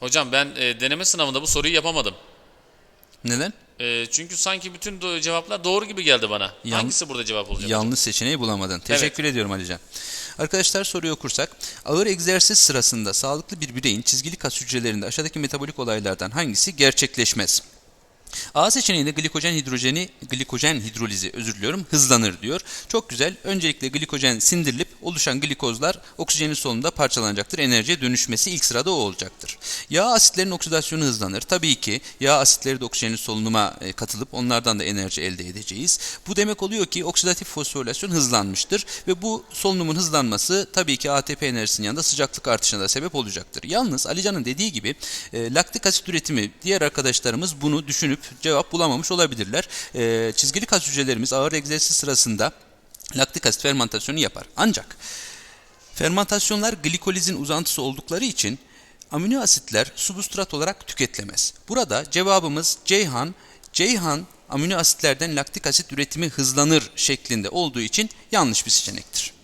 Hocam ben e, deneme sınavında bu soruyu yapamadım. Neden? E, çünkü sanki bütün do- cevaplar doğru gibi geldi bana. Yan- Hangisi burada cevap olacak? Yanlış seçeneği bulamadın. Teşekkür ediyorum Alican. Arkadaşlar soruyu okursak. Ağır egzersiz sırasında sağlıklı bir bireyin çizgili kas hücrelerinde aşağıdaki metabolik olaylardan hangisi gerçekleşmez? A seçeneğinde glikojen hidrojeni, glikojen hidrolizi özür diliyorum hızlanır diyor. Çok güzel. Öncelikle glikojen sindirilip oluşan glikozlar oksijenin solunumda parçalanacaktır. Enerjiye dönüşmesi ilk sırada o olacaktır. Yağ asitlerin oksidasyonu hızlanır. Tabii ki yağ asitleri de oksijenin solunuma e, katılıp onlardan da enerji elde edeceğiz. Bu demek oluyor ki oksidatif fosforilasyon hızlanmıştır ve bu solunumun hızlanması tabii ki ATP enerjisinin yanında sıcaklık artışına da sebep olacaktır. Yalnız Alican'ın dediği gibi e, laktik asit üretimi diğer arkadaşlarımız bunu düşünüp cevap bulamamış olabilirler. E, çizgili kas hücrelerimiz ağır egzersiz sırasında laktik asit fermentasyonu yapar. Ancak fermentasyonlar glikolizin uzantısı oldukları için amino asitler substrat olarak tüketilemez. Burada cevabımız Ceyhan, Ceyhan amino asitlerden laktik asit üretimi hızlanır şeklinde olduğu için yanlış bir seçenektir.